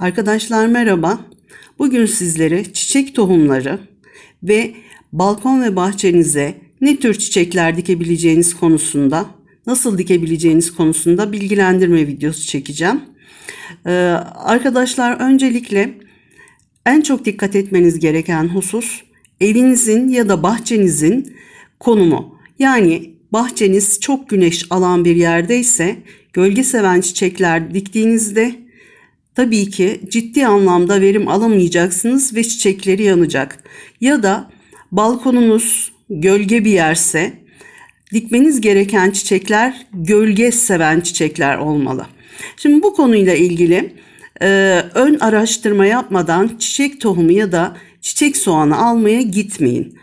Arkadaşlar merhaba. Bugün sizlere çiçek tohumları ve balkon ve bahçenize ne tür çiçekler dikebileceğiniz konusunda, nasıl dikebileceğiniz konusunda bilgilendirme videosu çekeceğim. Ee, arkadaşlar öncelikle en çok dikkat etmeniz gereken husus evinizin ya da bahçenizin konumu. Yani bahçeniz çok güneş alan bir yerdeyse gölge seven çiçekler diktiğinizde tabii ki ciddi anlamda verim alamayacaksınız ve çiçekleri yanacak. Ya da balkonunuz gölge bir yerse dikmeniz gereken çiçekler gölge seven çiçekler olmalı. Şimdi bu konuyla ilgili e, ön araştırma yapmadan çiçek tohumu ya da çiçek soğanı almaya gitmeyin.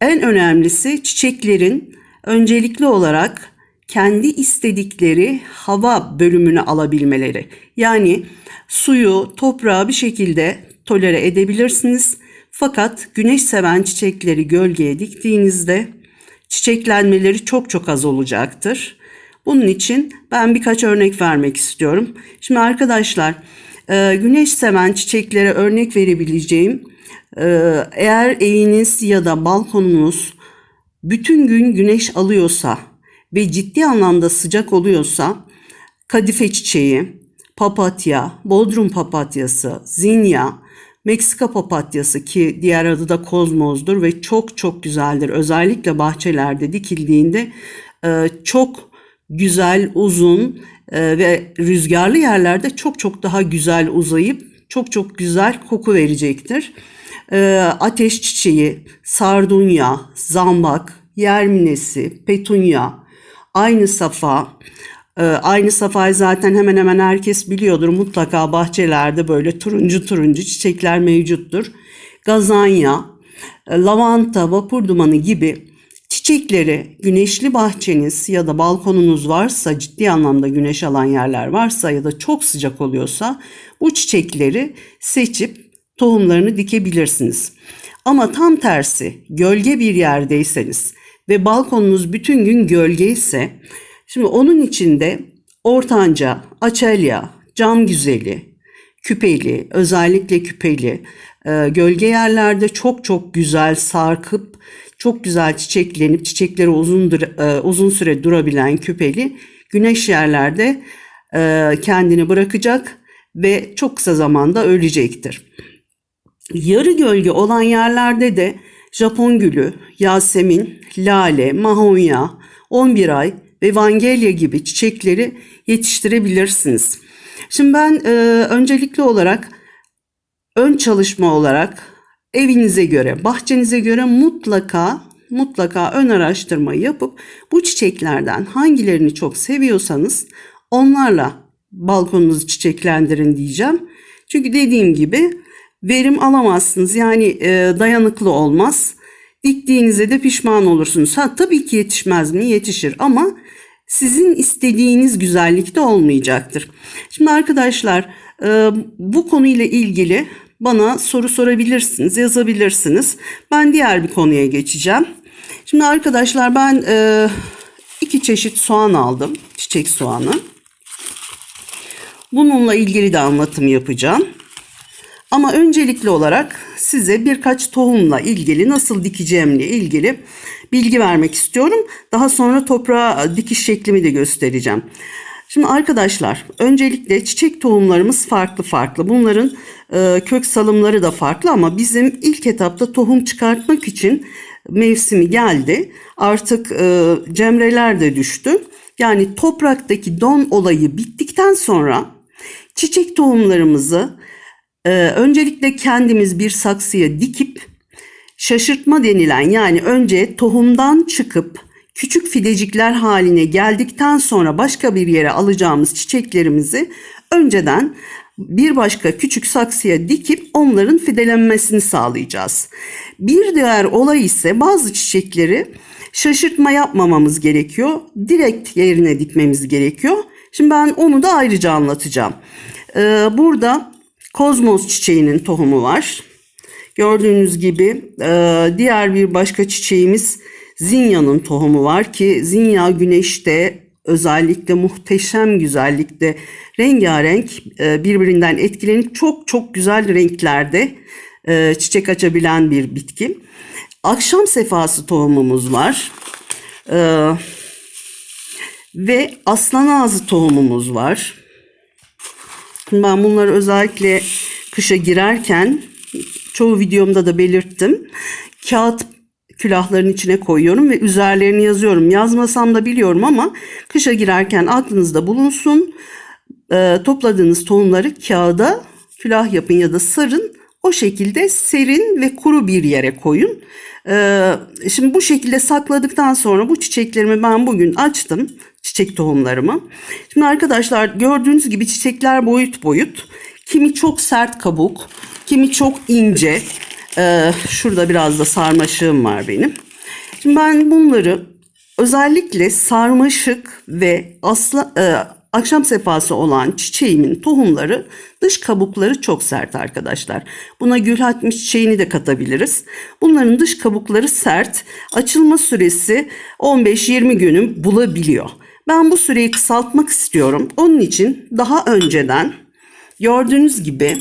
En önemlisi çiçeklerin öncelikli olarak kendi istedikleri hava bölümünü alabilmeleri. Yani suyu, toprağı bir şekilde tolere edebilirsiniz. Fakat güneş seven çiçekleri gölgeye diktiğinizde çiçeklenmeleri çok çok az olacaktır. Bunun için ben birkaç örnek vermek istiyorum. Şimdi arkadaşlar e, güneş seven çiçeklere örnek verebileceğim e, eğer eviniz ya da balkonunuz bütün gün güneş alıyorsa ve ciddi anlamda sıcak oluyorsa kadife çiçeği, papatya, bodrum papatyası, zinya, Meksika papatyası ki diğer adı da kozmozdur ve çok çok güzeldir. Özellikle bahçelerde dikildiğinde e, çok güzel, uzun e, ve rüzgarlı yerlerde çok çok daha güzel uzayıp çok çok güzel koku verecektir. E, ateş çiçeği, sardunya, zambak, yerminesi, petunya, aynı safa, ee, aynı safayı zaten hemen hemen herkes biliyordur. Mutlaka bahçelerde böyle turuncu turuncu çiçekler mevcuttur. Gazanya, e, lavanta, vapur dumanı gibi çiçekleri güneşli bahçeniz ya da balkonunuz varsa ciddi anlamda güneş alan yerler varsa ya da çok sıcak oluyorsa bu çiçekleri seçip tohumlarını dikebilirsiniz. Ama tam tersi gölge bir yerdeyseniz ve balkonunuz bütün gün gölge ise Şimdi onun içinde ortanca, açelya, cam güzeli, küpeli, özellikle küpeli, e, gölge yerlerde çok çok güzel sarkıp çok güzel çiçeklenip çiçekleri uzun e, uzun süre durabilen küpeli güneş yerlerde e, kendini bırakacak ve çok kısa zamanda ölecektir. Yarı gölge olan yerlerde de Japon gülü, yasemin, lale, mahonya, 11 ay ve vangelya gibi çiçekleri yetiştirebilirsiniz. Şimdi ben e, öncelikli olarak ön çalışma olarak evinize göre, bahçenize göre mutlaka mutlaka ön araştırma yapıp bu çiçeklerden hangilerini çok seviyorsanız onlarla balkonunuzu çiçeklendirin diyeceğim. Çünkü dediğim gibi verim alamazsınız. Yani e, dayanıklı olmaz. Diktiğinizde de pişman olursunuz. Ha tabii ki yetişmez mi? Yetişir ama sizin istediğiniz güzellikte olmayacaktır. Şimdi arkadaşlar e, bu konuyla ilgili bana soru sorabilirsiniz, yazabilirsiniz. Ben diğer bir konuya geçeceğim. Şimdi arkadaşlar ben e, iki çeşit soğan aldım. Çiçek soğanı. Bununla ilgili de anlatım yapacağım. Ama öncelikli olarak size birkaç tohumla ilgili nasıl dikeceğimle ilgili bilgi vermek istiyorum. Daha sonra toprağa dikiş şeklimi de göstereceğim. Şimdi arkadaşlar öncelikle çiçek tohumlarımız farklı farklı. Bunların e, kök salımları da farklı ama bizim ilk etapta tohum çıkartmak için mevsimi geldi. Artık e, cemreler de düştü. Yani topraktaki don olayı bittikten sonra çiçek tohumlarımızı e, öncelikle kendimiz bir saksıya dikip Şaşırtma denilen yani önce tohumdan çıkıp küçük fidecikler haline geldikten sonra başka bir yere alacağımız çiçeklerimizi önceden bir başka küçük saksıya dikip onların fidelenmesini sağlayacağız. Bir diğer olay ise bazı çiçekleri şaşırtma yapmamamız gerekiyor. Direkt yerine dikmemiz gerekiyor. Şimdi ben onu da ayrıca anlatacağım. Ee, burada kozmos çiçeğinin tohumu var. Gördüğünüz gibi e, diğer bir başka çiçeğimiz zinya'nın tohumu var ki zinya güneşte özellikle muhteşem güzellikte rengarenk e, birbirinden etkilenip çok çok güzel renklerde e, çiçek açabilen bir bitki. Akşam sefası tohumumuz var. E, ve aslan ağzı tohumumuz var. Şimdi ben bunları özellikle kışa girerken çoğu videomda da belirttim. Kağıt külahların içine koyuyorum ve üzerlerini yazıyorum. Yazmasam da biliyorum ama kışa girerken aklınızda bulunsun. Ee, topladığınız tohumları kağıda külah yapın ya da sarın. O şekilde serin ve kuru bir yere koyun. Ee, şimdi bu şekilde sakladıktan sonra bu çiçeklerimi ben bugün açtım. Çiçek tohumlarımı. Şimdi arkadaşlar gördüğünüz gibi çiçekler boyut boyut. Kimi çok sert kabuk, kimi çok ince. Ee, şurada biraz da sarmaşığım var benim. Şimdi ben bunları özellikle sarmaşık ve asla, e, akşam sefası olan çiçeğimin tohumları dış kabukları çok sert arkadaşlar. Buna gül hatmiş çiçeğini de katabiliriz. Bunların dış kabukları sert. Açılma süresi 15-20 günü bulabiliyor. Ben bu süreyi kısaltmak istiyorum. Onun için daha önceden gördüğünüz gibi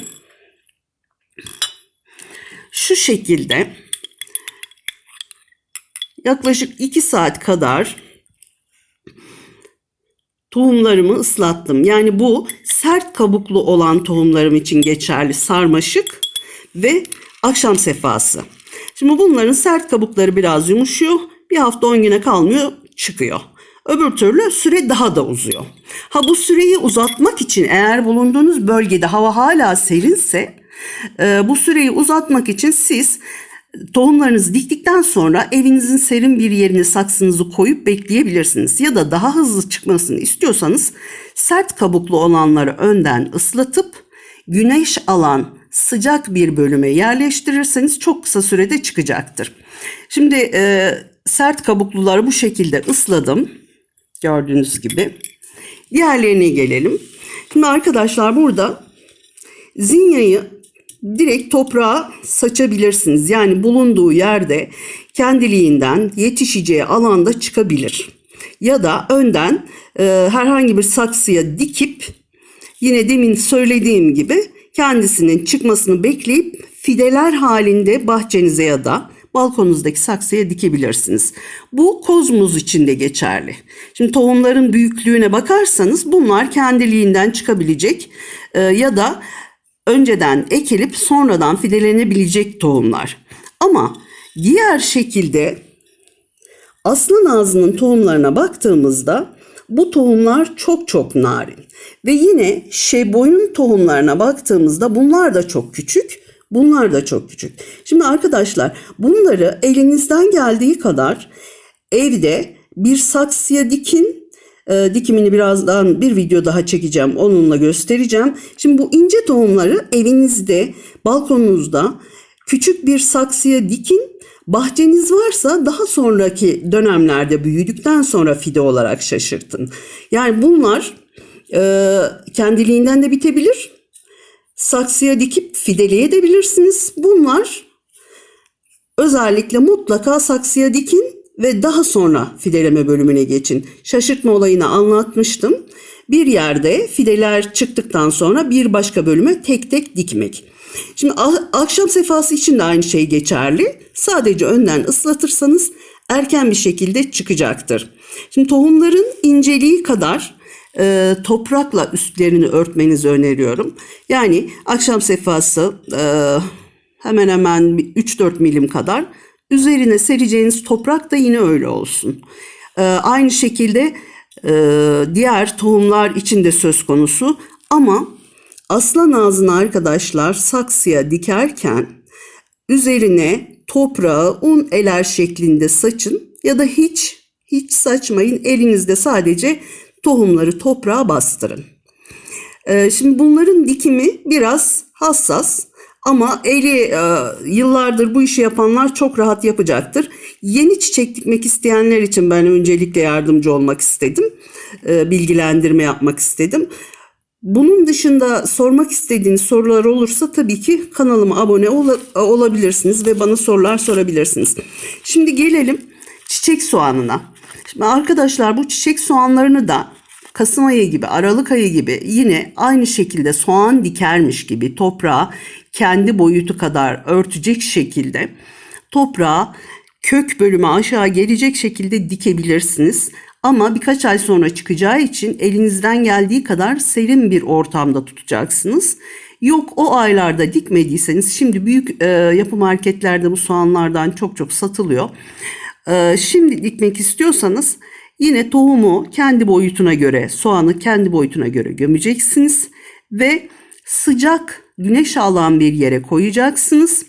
şu şekilde yaklaşık 2 saat kadar tohumlarımı ıslattım. Yani bu sert kabuklu olan tohumlarım için geçerli sarmaşık ve akşam sefası. Şimdi bunların sert kabukları biraz yumuşuyor. Bir hafta 10 güne kalmıyor çıkıyor. Öbür türlü süre daha da uzuyor. Ha bu süreyi uzatmak için eğer bulunduğunuz bölgede hava hala serinse e, bu süreyi uzatmak için siz tohumlarınızı diktikten sonra evinizin serin bir yerine saksınızı koyup bekleyebilirsiniz. Ya da daha hızlı çıkmasını istiyorsanız sert kabuklu olanları önden ıslatıp güneş alan sıcak bir bölüme yerleştirirseniz çok kısa sürede çıkacaktır. Şimdi e, sert kabukluları bu şekilde ısladım. Gördüğünüz gibi. Diğerlerine gelelim. Şimdi arkadaşlar burada zinyayı direkt toprağa saçabilirsiniz. Yani bulunduğu yerde kendiliğinden yetişeceği alanda çıkabilir. Ya da önden e, herhangi bir saksıya dikip yine demin söylediğim gibi kendisinin çıkmasını bekleyip fideler halinde bahçenize ya da balkonunuzdaki saksıya dikebilirsiniz. Bu kozmuz için de geçerli. Şimdi tohumların büyüklüğüne bakarsanız bunlar kendiliğinden çıkabilecek e, ya da önceden ekilip sonradan fidelenebilecek tohumlar. Ama diğer şekilde aslan ağzının tohumlarına baktığımızda bu tohumlar çok çok narin. Ve yine şeboyun tohumlarına baktığımızda bunlar da çok küçük. Bunlar da çok küçük. Şimdi arkadaşlar bunları elinizden geldiği kadar evde bir saksıya dikin e, dikimini birazdan bir video daha çekeceğim. Onunla göstereceğim. Şimdi bu ince tohumları evinizde, balkonunuzda küçük bir saksıya dikin. Bahçeniz varsa daha sonraki dönemlerde büyüdükten sonra fide olarak şaşırtın. Yani bunlar e, kendiliğinden de bitebilir. Saksıya dikip fideleyebilirsiniz. Bunlar özellikle mutlaka saksıya dikin ve daha sonra fideleme bölümüne geçin. Şaşırtma olayını anlatmıştım. Bir yerde fideler çıktıktan sonra bir başka bölüme tek tek dikmek. Şimdi akşam sefası için de aynı şey geçerli. Sadece önden ıslatırsanız erken bir şekilde çıkacaktır. Şimdi tohumların inceliği kadar e, toprakla üstlerini örtmenizi öneriyorum. Yani akşam sefası e, hemen hemen 3-4 milim kadar Üzerine sereceğiniz toprak da yine öyle olsun. Ee, aynı şekilde e, diğer tohumlar için de söz konusu ama aslan ağzını arkadaşlar saksıya dikerken üzerine toprağı un eler şeklinde saçın ya da hiç hiç saçmayın elinizde sadece tohumları toprağa bastırın. Ee, şimdi bunların dikimi biraz hassas. Ama eli e, yıllardır bu işi yapanlar çok rahat yapacaktır. Yeni çiçek dikmek isteyenler için ben öncelikle yardımcı olmak istedim. E, bilgilendirme yapmak istedim. Bunun dışında sormak istediğiniz sorular olursa tabii ki kanalıma abone ol- olabilirsiniz ve bana sorular sorabilirsiniz. Şimdi gelelim çiçek soğanına. Şimdi arkadaşlar bu çiçek soğanlarını da Kasım ayı gibi, Aralık ayı gibi yine aynı şekilde soğan dikermiş gibi toprağa kendi boyutu kadar örtecek şekilde toprağa kök bölümü aşağı gelecek şekilde dikebilirsiniz. Ama birkaç ay sonra çıkacağı için elinizden geldiği kadar serin bir ortamda tutacaksınız. Yok o aylarda dikmediyseniz şimdi büyük e, yapı marketlerde bu soğanlardan çok çok satılıyor. E, şimdi dikmek istiyorsanız yine tohumu kendi boyutuna göre soğanı kendi boyutuna göre gömeceksiniz ve sıcak güneş alan bir yere koyacaksınız.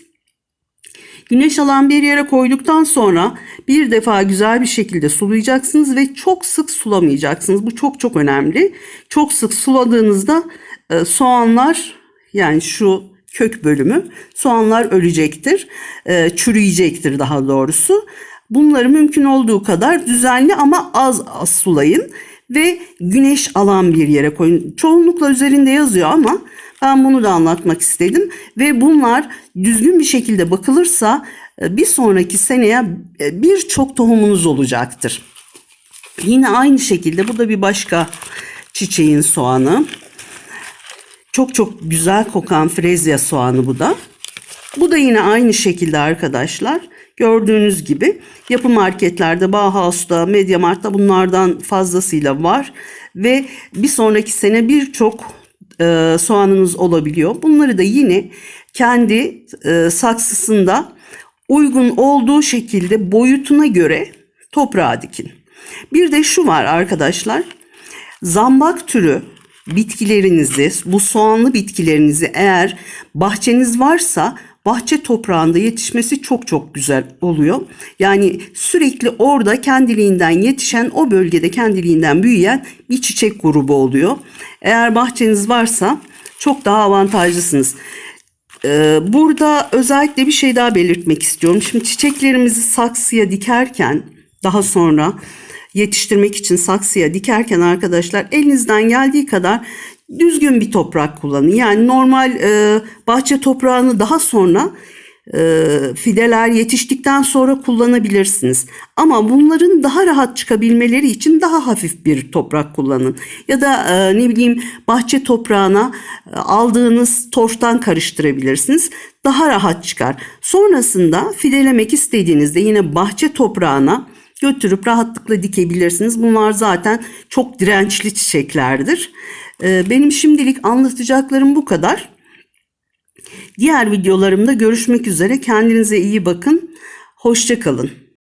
Güneş alan bir yere koyduktan sonra bir defa güzel bir şekilde sulayacaksınız ve çok sık sulamayacaksınız. Bu çok çok önemli. Çok sık suladığınızda e, soğanlar yani şu kök bölümü soğanlar ölecektir. E, çürüyecektir daha doğrusu. Bunları mümkün olduğu kadar düzenli ama az az sulayın ve güneş alan bir yere koyun. Çoğunlukla üzerinde yazıyor ama ben bunu da anlatmak istedim ve bunlar düzgün bir şekilde bakılırsa e, bir sonraki seneye e, birçok tohumunuz olacaktır. Yine aynı şekilde bu da bir başka çiçeğin soğanı. Çok çok güzel kokan frezya soğanı bu da. Bu da yine aynı şekilde arkadaşlar. Gördüğünüz gibi yapı marketlerde, Bauhaus'ta, Mediamarkt'ta bunlardan fazlasıyla var. Ve bir sonraki sene birçok e, soğanınız olabiliyor. Bunları da yine kendi e, saksısında uygun olduğu şekilde boyutuna göre toprağa dikin. Bir de şu var arkadaşlar. Zambak türü bitkilerinizi, bu soğanlı bitkilerinizi eğer bahçeniz varsa bahçe toprağında yetişmesi çok çok güzel oluyor. Yani sürekli orada kendiliğinden yetişen, o bölgede kendiliğinden büyüyen bir çiçek grubu oluyor. Eğer bahçeniz varsa çok daha avantajlısınız. Ee, burada özellikle bir şey daha belirtmek istiyorum. Şimdi çiçeklerimizi saksıya dikerken daha sonra yetiştirmek için saksıya dikerken arkadaşlar elinizden geldiği kadar düzgün bir toprak kullanın. Yani normal e, bahçe toprağını daha sonra e, fideler yetiştikten sonra kullanabilirsiniz. Ama bunların daha rahat çıkabilmeleri için daha hafif bir toprak kullanın. Ya da e, ne bileyim bahçe toprağına e, aldığınız torftan karıştırabilirsiniz. Daha rahat çıkar. Sonrasında fidelemek istediğinizde yine bahçe toprağına götürüp rahatlıkla dikebilirsiniz. Bunlar zaten çok dirençli çiçeklerdir. Ee, benim şimdilik anlatacaklarım bu kadar. Diğer videolarımda görüşmek üzere. Kendinize iyi bakın. Hoşçakalın.